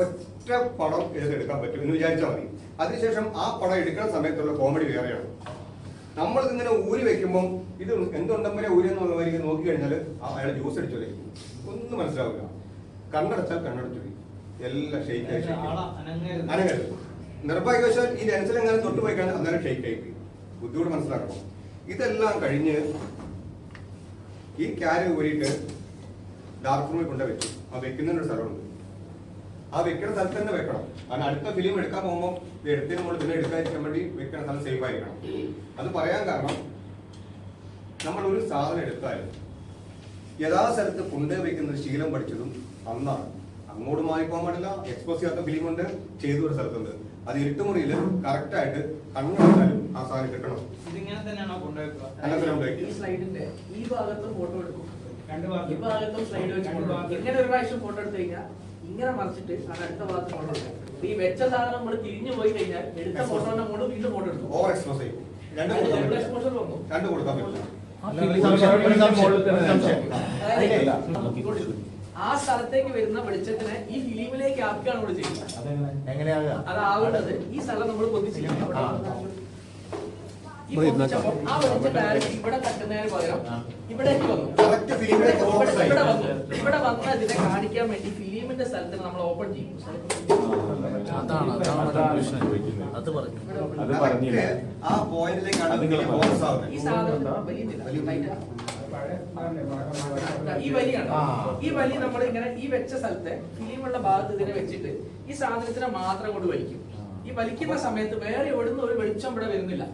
ഒറ്റ പടം എടുത്തെടുക്കാൻ പറ്റും എന്ന് വിചാരിച്ചാൽ മതി. അതിനുശേഷം ആ പടം എടുക്കുന്ന സമയത്തുള്ള കോമഡി വേറെയാണ്. നമ്മൾ ഇങ്ങനെ ഊരി വെക്കുമ്പോൾ ഇത് എന്തുണ്ടമ്പരെ ഊരി എന്നുള്ളവർക്ക് നോക്കി കഴിഞ്ഞാൽ അയാൾ ജ്യൂസ് അടിച്ചോലെ ഒന്നും മനസ്സിലാവില്ല. കണ്ണടച്ചാൽ കണ്ണടച്ചു എല്ലാം ഷെയ്ക്ക് ആയി shake ആയി. അനങ്ങരുത്. നിർഭാഗ്യവശാൽ ഈ ലെൻസിലെങ്ങാനും തൊട്ടുപോയി കഴിഞ്ഞാൽ അന്നേരം ഷെയ്ക്ക് ആയി പോയി. ബുദ്ധിമുട്ട് മനസ്സിലാക്കണം. ഇതെല്ലാം കഴിഞ്ഞ് ഈ ക്യാരി ഊരിയിട്ട് ഡാർക്ക് റൂമിൽ കൊണ്ട് വെച്ചു. ആ വെക്കുന്നതിനൊരു സ്ഥലമുണ്ട്. ആ വെക്കുന്ന സ്ഥലത്ത് തന്നെ വെക്കണം. കാരണം അടുത്ത ഫിലിം എടുക്കാൻ പോകുമ്പോൾ ഇത് എടുത്തതിന് നമ്മൾ പിന്നെ എടുക്കാതിരിക്കാൻ വേണ്ടി വെക്കുന്ന സ്ഥലം സേഫ് ആയിരിക്കണം. അത് പറയാൻ കാരണം നമ്മൾ ഒരു സാധനം എടുത്താൽ യഥാസ്ഥലത്ത് കൊണ്ടേ വെക്കുന്ന ഒരു ശീലം പഠിച്ചതും അന്നാണ്. അങ്ങോട്ട് മാറിപ്പോകാൻ പാടില്ല. എക്സ്പോസ് ചെയ്യാത്ത ഫിലിം ഉണ്ട് ചെയ്തു ഒരു സ്ഥലത്തുണ്ട്. അത് ഇരുട്ടുമുറിയിൽ കറക്റ്റ് ആയിട്ട് കണ്ണുണ്ടാലും ആ സാധനം കിട്ടണം. ഇതിങ്ങനെ തന്നെയാണോ കൊണ്ടുവെക്കുക അങ്ങനെ കൊണ്ടുപോയി ഈ ഭാഗത്തും ഫോട്ടോ എടുക്കും. രണ്ട് ഈ ഭാഗത്തും. സ്ലൈഡ് വെച്ച് രണ്ട് ഫോട്ടോ ഇങ്ങനെ ഒരു പ്രാവശ്യം ഫോട്ടോ എടുത്തു കഴിഞ്ഞാൽ ഇങ്ങനെ മറിച്ചിട്ട് അത് അടുത്ത ഭാഗത്ത് ഫോട്ടോ എടുക്കും. ഈ വെച്ച സാധനം നമ്മൾ തിരിഞ്ഞു പോയി കഴിഞ്ഞാൽ എടുത്ത ഫോട്ടോന്റെ മുകളിൽ വീണ്ടും ഫോട്ടോ എടുക്കും. ഓവർ എക്സ്പോസ് ചെയ്യും. രണ്ട് രണ്ട് വന്നു. രണ്ട് കൊടുക്കാൻ പറ്റില്ല ആ സ്ഥലത്തേക്ക് വരുന്ന വെളിച്ചത്തിനെ ഈ ഫിലിമിലേക്ക് ആക്കുകയാണ് നമ്മൾ ചെയ്യുന്നത്. അത് അതാവുന്നത് ഈ സ്ഥലം നമ്മൾ പൊതിച്ചില്ല ആ. വെളിച്ചം ഡയറക്റ്റ് ഇവിടെ തട്ടുന്നതിന് പകരം ഇവിടേക്ക് വന്നു. ഇവിടെ-. ഇവിടെ വന്നു ഇവിടെ വന്ന്. ഇതിനെ കാണിക്കാൻ വേണ്ടി ഫിലിമിന്റെ സ്ഥലത്തിൽ നമ്മൾ ഓപ്പൺ ചെയ്യും. അതാണ് അതാണ് പ്രശ്നം അത് പറഞ്ഞു. അത് പറഞ്ഞില്ല. ആ പോയിന്റിലേക്കാണ് ഫോക്കസ് ആവുന്നത് ഈ സാധനം ലൈറ്റാ. ഈ വലി. ഈ നമ്മൾ ഇങ്ങനെ ഈ വെച്ച സ്ഥലത്തെ ഫിലിമുള്ള ഭാഗത്ത് ഇതിനെ വെച്ചിട്ട് ഈ സാധനത്തിനെ മാത്രം കൊണ്ട് വലിക്കും. ഈ വലിക്കുന്ന സമയത്ത് വേറെ എവിടുന്ന് ഒരു വെളിച്ചം ഇവിടെ വരുന്നില്ല.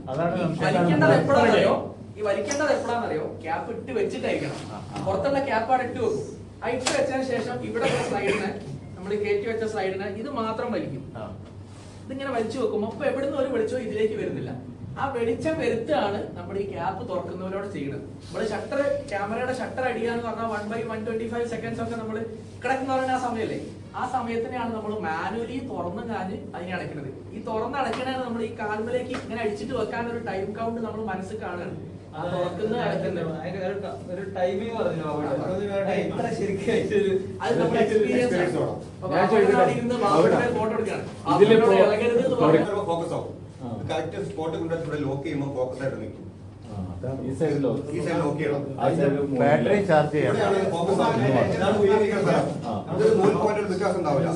വലിക്കേണ്ടത് എപ്പോഴാണെന്നറിയോ? ഈ വലിക്കേണ്ടത് എപ്പോഴാണെന്നറിയോ? ക്യാപ്പ് ഇട്ട് വെച്ചിട്ടായിരിക്കണം. പുറത്തുള്ള ക്യാപ്പാണ് ഇട്ട് വെക്കും. ഇട്ട് വെച്ചതിന് ശേഷം ഇവിടെ സ്ലൈഡിന് നമ്മൾ കയറ്റി വെച്ച സ്ലൈഡിന് ഇത് മാത്രം വലിക്കും. ഇതിങ്ങനെ വലിച്ചു വെക്കുമ്പോൾ അപ്പൊ എവിടുന്ന് ഒരു വെളിച്ചോ ഇതിലേക്ക് വരുന്നില്ല. ആ വെളിച്ചം വരുത്താണ് നമ്മൾ ഈ ക്യാപ്പ് തുറക്കുന്നവരോട് ചെയ്യുന്നത്. നമ്മൾ ഷട്ടർ ക്യാമറയുടെ ഷട്ടർ അടിക്കാന്ന് പറഞ്ഞാൽ one by one twenty five seconds ഒക്കെ നമ്മൾ കിടക്കുന്ന പറഞ്ഞ ആ സമയമല്ലേ? ആ സമയത്തിനാണ് നമ്മൾ മാനുവലി തുറന്ന് കാഞ്ഞ് അതിനെ അടയ്ക്കുന്നത് ഈ തുറന്ന് അടയ്ക്കണേ നമ്മൾ ഈ കാൽമലേക്ക് ഇങ്ങനെ അടിച്ചിട്ട് വെക്കാൻ ഒരു ടൈം കൗണ്ട് നമ്മൾ മനസ്സിൽ കാണുകയാണ്. ഫോക്കസ് ആവും. കറക്റ്റ് സ്പോട്ട് ഇവിടെ ലോക്ക് ചെയ്യുമ്പോൾ ഫോക്കസ് ആയിട്ട് നിൽക്കും. ഈ സൈഡിലോ ഈ സൈഡ് ലോക്ക് ചെയ്യണം. ബാറ്ററി ചാർജ് ചെയ്യണം. ഫോക്കസ് ആവും വ്യത്യാസം ഉണ്ടാവില്ല.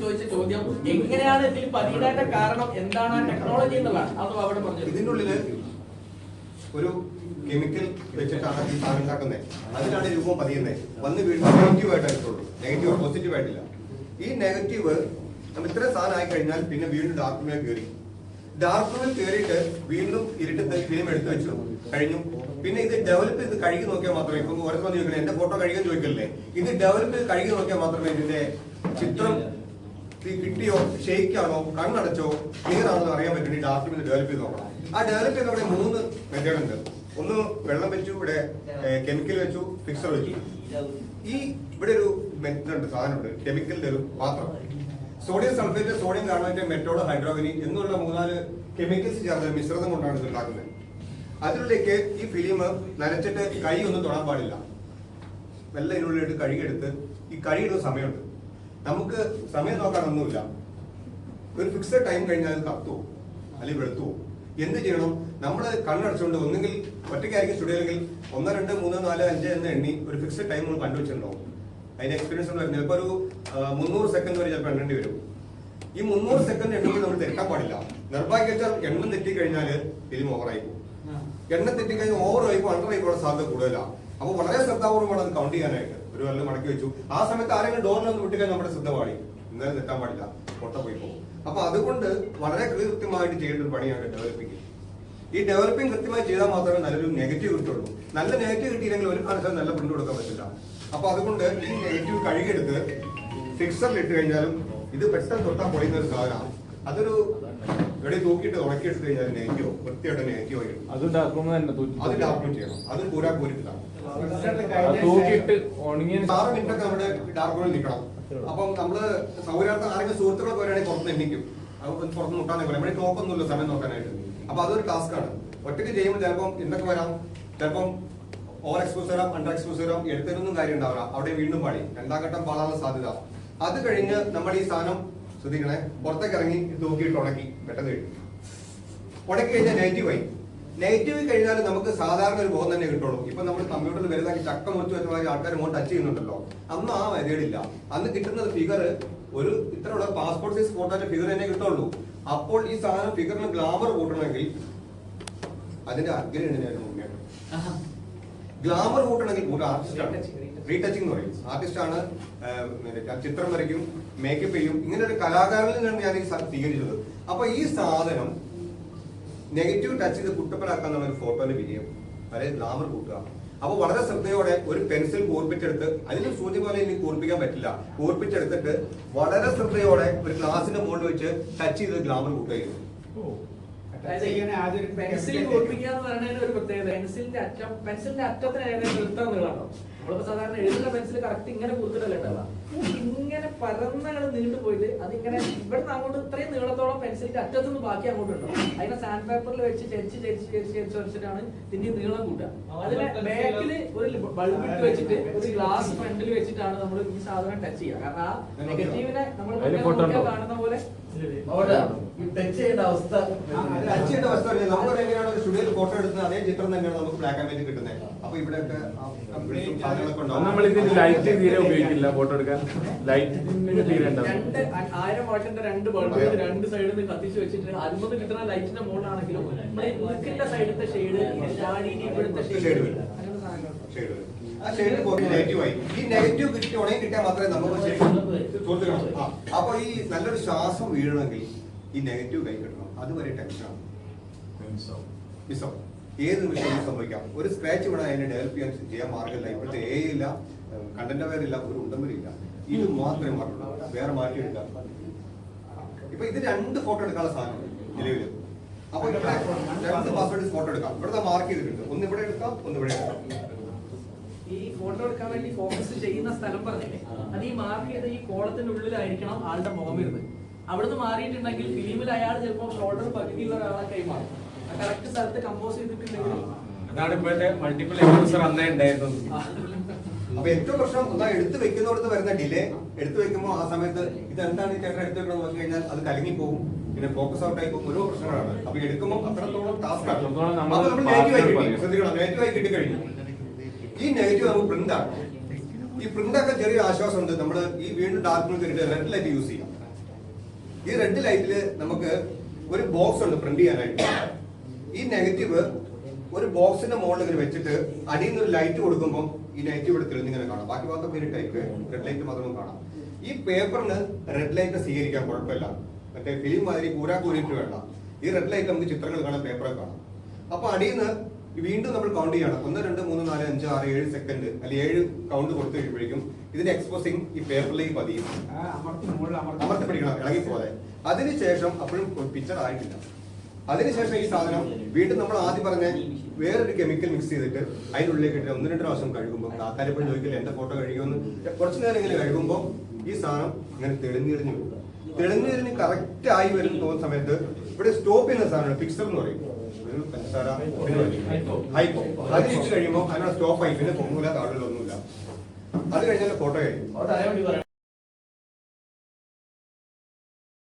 ചോദിച്ച ചോദ്യം എങ്ങനെയാണ് ഇതിൽ പതിയിടാത്ത കാരണം? എന്താണ് ആ ടെക്നോളജി എന്നുള്ളതാണ്. അത് അവിടെ പറഞ്ഞത് ഇതിന്റെ ഉള്ളിൽ ഒരു കെമിക്കൽ വെച്ചിട്ടാണ് ഈ സാധനം ഉണ്ടാക്കുന്നത്. അതിനാണ് രൂപം പതിയുന്നത്. വന്ന് വീണ്ടും നെഗറ്റീവ് ആയിട്ടായിട്ടുള്ളൂ നെഗറ്റീവ് പോസിറ്റീവ് ആയിട്ടില്ല. ഈ നെഗറ്റീവ് നമ്മൾ ഇത്ര സാധനം ആയി കഴിഞ്ഞാൽ പിന്നെ വീണ്ടും ഡാർക്ക് റൂമിൽ കയറി. ഡാർക്ക് റൂമിൽ കയറിയിട്ട് വീണ്ടും ഇരുട്ട് ഫിലിം എടുത്തു വെച്ചു. കഴിഞ്ഞു. പിന്നെ ഇത് ഡെവലപ്പ് ചെയ്ത് കഴുകി നോക്കിയാൽ മാത്രമേ ഇപ്പൊ ഓരോ ചോദിക്കണേ എന്റെ ഫോട്ടോ കഴുകാൻ ചോദിക്കല്ലേ? ഇത് ഡെവലപ്പ് ചെയ്ത് കഴുകി നോക്കിയാൽ മാത്രമേ ഇതിന്റെ ചിത്രം കിട്ടിയോ ഷെയ്ക്കാണോ കണ്ണടച്ചോ ക്ലിയർ ആണോ അറിയാൻ പറ്റും ഡാർക്ക് റൂമിൽ ഡെവലപ്പ് ചെയ്ത് നോക്കണം. ആ ഡെവലപ്പ് ചെയ്ത് അവിടെ മൂന്ന് മെത്തേഡ് ഉണ്ട്. ഒന്ന് വെള്ളം വെച്ചു ഇവിടെ കെമിക്കൽ വെച്ചു ഫിക്സർ വെച്ചു. ഈ ഇവിടെ ഒരു മെത്തേഡ് ഉണ്ട് സാധനമുണ്ട്. കെമിക്കലിന്റെ ഒരു പാത്രം. സോഡിയം സൾഫേറ്റ് സോഡിയം കാർബണേറ്റ് മെറ്റോഡ് ഹൈഡ്രോഗനി എന്നുള്ള മൂന്നാൽ കെമിക്കൽസ് ചേർന്ന മിശ്രിതം കൊണ്ടാണ് ഇത് ഉണ്ടാക്കുന്നത്. ഈ ഫിലിം നനച്ചിട്ട് കൈ ഒന്നും തൊടാൻ പാടില്ല. വെള്ളം ഇതിനുള്ളിലിട്ട് കഴുകിയെടുത്ത് ഈ കഴുകിയിടുന്ന സമയമുണ്ട്. നമുക്ക് സമയം നോക്കാനൊന്നുമില്ല. ഒരു ഫിക്സഡ് ടൈം കഴിഞ്ഞാൽ അത് കത്തുവോ? അല്ലെങ്കിൽ വെളുത്തുവോ? എന്ത് ചെയ്യണം? നമ്മൾ കണ്ണടച്ചുകൊണ്ട് ഒന്നുകിൽ ഒറ്റയ്ക്കായിരിക്കും സ്റ്റുഡിയോയിൽ ഒന്ന് രണ്ട് മൂന്ന് നാല് അഞ്ച് എന്ന് എണ്ണി ഒരു ഫിക്സഡ് ടൈം നമ്മൾ കണ്ടുവച്ചിട്ടുണ്ടാവും. അതിന്റെ എക്സ്പീരിയൻസ് ചിലപ്പോൾ ഒരു മുന്നൂറ് സെക്കൻഡ് വരെ ചിലപ്പോൾ എണ്ണേണ്ടി വരും. ഈ മുന്നൂറ് സെക്കൻഡ് എണ്ണുമ്പോൾ നമ്മൾ തെറ്റാൻ പാടില്ല. നിർഭാഗ്യവശാൽ എണ്ണം തെറ്റിക്കഴിഞ്ഞാൽ ഫിലിം ഓവറായി പോകും. എണ്ണ തെറ്റിക്കഴിഞ്ഞാൽ ഓവർ പോകും അണ്ടർ ആയിപ്പോഴാൻ സാധ്യത കൂടുതലാണ് അപ്പൊ വളരെ ശ്രദ്ധാപൂർവമാണ് അത് കൗണ്ട് ചെയ്യാനായിട്ട്. ഒരു വല്ല മടക്കി വെച്ചു. ആ സമയത്ത് ആരെങ്കിലും ഡോറിലൊന്ന് വിട്ടുകഴിഞ്ഞാൽ നമ്മുടെ ശ്രദ്ധ പാടി. ഇന്നലെ തെറ്റാൻ പാടില്ല. പൊട്ട പോയി പോകും. അപ്പൊ അതുകൊണ്ട് വളരെ കൃത്യമായിട്ട് ചെയ്യേണ്ട ഒരു പണിയാണ് ഡെവലപ്പിംഗ് ഈ ഡെവലപ്പിംഗ് കൃത്യമായി ചെയ്താൽ മാത്രമേ നല്ലൊരു നെഗറ്റീവ് കിട്ടുള്ളൂ. നല്ല നെഗറ്റീവ് കിട്ടിയില്ലെങ്കിൽ ഒരു കാലത്ത് നല്ല പ്രിന്റ് കൊടുക്കാൻ പറ്റില്ല. അപ്പൊ അതുകൊണ്ട് ഈ നെഗറ്റീവ് കഴുകിയെടുത്ത് ഫിക്സറിൽ ഇട്ട് കഴിഞ്ഞാലും ഇത് പെട്ടെന്ന് തൊട്ടാൽ പൊളിയുന്ന ഒരു സാധനമാണ് അതൊരു ഇവിടെ തൂക്കിയിട്ട് ഉണക്കിയെടുത്ത് കഴിഞ്ഞാൽ നെയ്ക്കോ വൃത്തിയായിട്ട് നെയ്ക്കോ അതിന്റെ അത് അത് ഡാർക്ക്മെന്റ് ചെയ്യണം. അത് പൂരാ ഉണങ്ങിയ ആറ് മിനിറ്റ് ഒക്കെ നമ്മുടെ ഡാർക്ക് റൂമിൽ നിൽക്കണം. അപ്പം നമ്മൾ സൗകര്യാർത്ഥം ആരെങ്കിലും സുഹൃത്തുക്കളൊക്കെ വരികയാണെങ്കിൽ പുറത്ത് എണ്ണിക്കും പുറത്ത് മുട്ടാൻ പോലെ ഇവിടെ നോക്കൊന്നുമില്ല സമയം നോക്കാനായിട്ട്. അപ്പൊ അതൊരു ടാസ്ക് ആണ് ഒറ്റയ്ക്ക് ചെയ്യുമ്പോൾ ചിലപ്പം എന്തൊക്കെ വരാം? ചിലപ്പം ഓവർ എക്സ്പോസ് വരാം അണ്ടർ എക്സ്പോസ് വരാം എടുത്തതിനൊന്നും കാര്യം ഉണ്ടാവില്ല അവിടെ വീണ്ടും പാടി രണ്ടാം ഘട്ടം പാടാനുള്ള സാധ്യത. അത് കഴിഞ്ഞ് നമ്മൾ ഈ സാധനം ശ്രദ്ധിക്കണേ പുറത്തേക്ക് ഇറങ്ങി തൂക്കിയിട്ട് ഉണക്കി പെട്ടെന്ന് കഴിഞ്ഞു ഉണക്കി കഴിഞ്ഞാൽ നെഗറ്റീവ് ആയി. നെഗറ്റീവ് കഴിഞ്ഞാൽ നമുക്ക് സാധാരണ ഒരു ബോധം തന്നെ കിട്ടുള്ളൂ. ഇപ്പൊ നമ്മൾ കമ്പ്യൂട്ടറിൽ വലുതാക്കി ചക്ക മുറിച്ച് വെച്ച മാതിരി ആൾക്കാർ മോൻ ടച്ച് ചെയ്യുന്നുണ്ടല്ലോ. അന്ന് ആ വരികയില്ല അന്ന് കിട്ടുന്നത് ഫിഗർ ഒരു ഇത്രയുള്ള പാസ്പോർട്ട് സൈസ് ഫോട്ടോന്റെ ഫിഗർ തന്നെ കിട്ടുള്ളൂ. അപ്പോൾ ഈ സാധനം ഫിഗറിന് ഗ്ലാമർ കൂട്ടണമെങ്കിൽ അതിന്റെ അഗ്രഹമാണ് മുന്നേറ്റം ഗ്ലാമർ കൂട്ടണമെങ്കിൽ ഒരു ആർട്ടിസ്റ്റാണ് റീടച്ചിങ് എന്ന് പറയും. ആർട്ടിസ്റ്റാണ് ചിത്രം വരയ്ക്കും മേക്കപ്പ് ചെയ്യും. ഇങ്ങനെ ഒരു കലാകാരനിൽ നിന്നാണ് ഞാൻ ഈ സ്വീകരിച്ചത്. അപ്പൊ ഈ സാധനം നെഗറ്റീവ് ടച്ച് ചെയ്ത് കുട്ടപ്പനാക്കാൻ എന്നുള്ള ഒരു ഫോട്ടോന്റെ വിജയം. അതായത് ഗ്ലാമർ കൂട്ടുക. അപ്പൊ വളരെ ശ്രദ്ധയോടെ ഒരു പെൻസിൽ കൂർപ്പിച്ചെടുത്ത് അതിന് സൂചി പോലെ എനിക്ക് കൂർപ്പിക്കാൻ പറ്റില്ല. കൂർപ്പിച്ചെടുത്തിട്ട് വളരെ ശ്രദ്ധയോടെ ഒരു ഗ്ലാസിന്റെ മുകളിൽ വെച്ച് ടച്ച് ചെയ്ത് ഗ്ലാമർ കൂട്ടുകയായിരുന്നു. പെൻസിൽ ഓർപ്പിക്കുക എന്ന് പറയുന്നതിന് ഒരു പ്രത്യേകത. പെൻസിലിന്റെ അറ്റം പെൻസിലിന്റെ അറ്റത്തിന് ഏകദേശം നീളാണോ നമ്മളിപ്പോ സാധാരണ എഴുതുന്ന പെൻസിൽ കറക്റ്റ് ഇങ്ങനെ കുത്തിട്ടല്ലേ ഉണ്ടാവുക ഇങ്ങനെ പരന്നങ്ങൾ നീണ്ടു പോയിട്ട് അതിങ്ങനെ ഇവിടുന്ന് അങ്ങോട്ട് ഇത്രയും നീളത്തോളം പെൻസിലിന്റെ അറ്റത്തുനിന്ന് ബാക്കി അങ്ങോട്ട് ഉണ്ടാവും അതിനെ സാൻഡ് പേപ്പറിൽ വെച്ച് ചരിച്ച് ചരിച്ച് ചരിച്ച് ചരിച്ച് വെച്ചിട്ടാണ് ഇതിന്റെ നീളം കൂട്ടുക. അതിലെ ബാക്കിൽ ഒരു ബൾബ് ഇട്ട് വെച്ചിട്ട് ഒരു ഗ്ലാസ് ഫ്രണ്ടിൽ വെച്ചിട്ടാണ് നമ്മൾ ഈ സാധനം ടച്ച് ചെയ്യുക. കാരണം ആ നെഗറ്റീവിനെ നമ്മൾ കാണുന്ന പോലെ ടച്ച് ചെയ്യേണ്ട അവസ്ഥ ടച്ച് ചെയ്യേണ്ട അവസ്ഥ. നമുക്ക് എങ്ങനെയാണ് ഒരു സ്റ്റുഡിയോയിൽ ഫോട്ടോ എടുക്കുന്നത് അതേ ചിത്രം തന്നെയാണ് നമുക്ക് ബ്ലാക്ക് ആൻഡ് വൈറ്റ് കിട്ടുന്നത്? അപ്പൊ ഇവിടെ നമ്മൾ ഇതിന് ലൈറ്റ് തീരെ ഉപയോഗിക്കില്ല ഫോട്ടോ എടുക്കാൻ. ലൈറ്റിന് തീരെ ആയിരം വാട്ടിന്റെ രണ്ട് ബൾബ് രണ്ട് സൈഡിൽ നിന്ന് കത്തിച്ച് വെച്ചിട്ട് അറുപത് കിട്ടുന്ന ലൈറ്റിന്റെ മുകളിലാണെങ്കിലും നമ്മുടെ ഈ മൂക്കിന്റെ സൈഡിലത്തെ ഷെയ്ഡ് ഇവിടുത്തെ ഷെയ്ഡ് ഷെയ്ഡ് വരും. ആ ഷെയ്ഡ് നെഗറ്റീവ് ആയി. ഈ നെഗറ്റീവ് കിട്ടി ഉണങ്ങി കിട്ടിയാൽ മാത്രമേ നമുക്ക് അപ്പൊ ഈ നല്ലൊരു ശ്വാസം വീഴണമെങ്കിൽ ഈ നെഗറ്റീവ് കൈ കിട്ടണം. അതുവരെ ടെൻഷനാണ് മിസ്സാവും ഏത് നിമിഷം സംഭവിക്കാം. ഒരു സ്ക്രാച്ച് വേണം അതിനെ ഡെവലപ്പ് ചെയ്യാൻ ചെയ്യാൻ മാർഗമില്ല. ഇപ്പോഴത്തെ എ ഇല്ല കണ്ടന്റ് അവയർ ഇല്ല ഒരു ഉണ്ടമ്പരില്ല ഇത് മാത്രമേ മാറ്റുള്ളൂ വേറെ മാറ്റിയിട്ടില്ല ഇപ്പൊ ഇത് രണ്ട് ഫോട്ടോ എടുക്കാനുള്ള സാധനം നിലവിൽ. അപ്പൊ ഇവിടെ രണ്ട് പാസ്വേഡ് ഫോട്ടോ എടുക്കാം. ഇവിടുത്തെ മാർക്ക് ചെയ്തിട്ടുണ്ട്. ഒന്ന് ഇവിടെ എടുക്കാം ഒന്ന് ഇവിടെ എടുക്കാം. ഈ ഫോട്ടോ എടുക്കാൻ വേണ്ടി ഫോക്കസ് ചെയ്യുന്ന സ്ഥലം പറഞ്ഞില്ലേ? അത് ഈ മാർക്ക് ചെയ്ത ഈ കോളത്തിന്റെ ഉള്ളിലായിരിക്കണം ആളുടെ മുഖം വരുന്നത്. അവിടുന്ന് മാറിയിട്ടുണ്ടെങ്കിൽ ഫിലിമിൽ അയാൾ ചിലപ്പോൾ ഷോൾഡർ പകുതിയുള്ള ഒരാളെ കൈമാറും. കറക്റ്റ് സ്ഥലത്ത് കമ്പോസ് ചെയ്തിട്ടുണ്ടെങ്കിൽ അതാണ് ഇപ്പോഴത്തെ മൾട്ടിപ്പിൾ എക്സ്പോസർ അന്നേ ഉണ്ടായിരുന്നത്. അപ്പൊ ഏറ്റവും പ്രശ്നം എന്താ എടുത്തു വെക്കുന്നോടത്ത് വരുന്ന ഡിലേ എടുത്തു വെക്കുമ്പോൾ ആ സമയത്ത് ഇത് എന്താണ് ഈ ചേട്ടൻ എടുത്തു വെക്കണം നോക്കി കഴിഞ്ഞാൽ അത് കലങ്ങി പോകും. പിന്നെ ഫോക്കസ് ഔട്ട് ആയി പോകും. ഓരോ പ്രശ്നങ്ങളാണ്. അപ്പൊ എടുക്കുമ്പോൾ അത്രത്തോളം ടാസ്ക് ആണ്. നമ്മൾ നെഗറ്റീവ് ആയി കിട്ടി. ശ്രദ്ധിക്കണം. നെഗറ്റീവ് ആയി കിട്ടി കഴിഞ്ഞു. ഈ നെഗറ്റീവ് നമുക്ക് പ്രിന്റ് ആക്കാം ഈ പ്രിന്റ് ഒക്കെ ചെറിയ ആശ്വാസം ഉണ്ട് നമ്മൾ ഈ വീണ്ടും ഡാർക്ക് കയറിയിട്ട് റെഡ് ലൈറ്റ് യൂസ് ചെയ്യാം. ഈ റെഡ് ലൈറ്റിൽ നമുക്ക് ഒരു ബോക്സ് ഉണ്ട് പ്രിന്റ് ചെയ്യാനായിട്ട്. ഈ നെഗറ്റീവ് ഒരു ബോക്സിന്റെ മുകളിൽ ഇങ്ങനെ വെച്ചിട്ട് അടിയിൽ നിന്ന് ഒരു ലൈറ്റ് കൊടുക്കുമ്പോൾ ഈ ലൈറ്റ് ഇവിടെ തെളിഞ്ഞിങ്ങനെ കാണാം. ബാക്കി മാത്രം പേര് ടൈപ്പ് റെഡ് ലൈറ്റ് മാത്രം കാണാം. ഈ പേപ്പറിന് റെഡ് ലൈറ്റ് സ്വീകരിക്കാൻ കുഴപ്പമില്ല. മറ്റേ ഫിലിം മാതിരി കൂരാ കൂരിട്ട് വേണ്ട. ഈ റെഡ് ലൈറ്റ് നമുക്ക് ചിത്രങ്ങൾ കാണാം പേപ്പറൊക്കെ കാണാം. അപ്പൊ അടിയിൽ നിന്ന് വീണ്ടും നമ്മൾ കൗണ്ട് ചെയ്യണം. ഒന്ന് രണ്ട് മൂന്ന് നാല് അഞ്ച് ആറ് ഏഴ് സെക്കൻഡ് അല്ലെങ്കിൽ ഏഴ് കൗണ്ട് കൊടുത്തു കഴിയുമ്പോഴേക്കും ഇതിന്റെ എക്സ്പോസിങ് ഈ പേപ്പറിലേക്ക് പതിയും. അമർത്തി പിടിക്കണം ഇളകി പോലെ അതിനുശേഷം അപ്പോഴും പിക്ചർ ആയിട്ടില്ല. അതിനുശേഷം ഈ സാധനം വീണ്ടും നമ്മൾ ആദ്യം പറഞ്ഞ വേറൊരു കെമിക്കൽ മിക്സ് ചെയ്തിട്ട് അതിനുള്ളിലേക്ക് ഇട്ട് ഒന്ന് രണ്ട് പ്രാവശ്യം കഴുകുമ്പോൾ ആൾക്കാരെപ്പോഴും ചോദിക്കില്ല എന്റെ ഫോട്ടോ കഴുകുമെന്ന് കുറച്ച് നേരം ഇങ്ങനെ കഴുകുമ്പോൾ ഈ സാധനം ഇങ്ങനെ തെളിഞ്ഞിരിഞ്ഞു തെളിഞ്ഞ് വരും. തെളിഞ്ഞ് തെളിഞ്ഞ് കറക്റ്റ് ആയി വരുന്ന തോന്നുന്ന സമയത്ത് ഇവിടെ സ്റ്റോപ്പ് ചെയ്യുന്ന സാധനമാണ് ഫിക്സർ എന്ന് പറയും. ഒരു പഞ്ചസാര ഹൈപ്പോ. അത് ഇട്ട് കഴിയുമ്പോൾ അതിനുള്ള സ്റ്റോപ്പ് പിന്നെ പൊങ്ങൂല ഒന്നുമില്ല അത് കഴിഞ്ഞാൽ ഫോട്ടോ കഴിയും.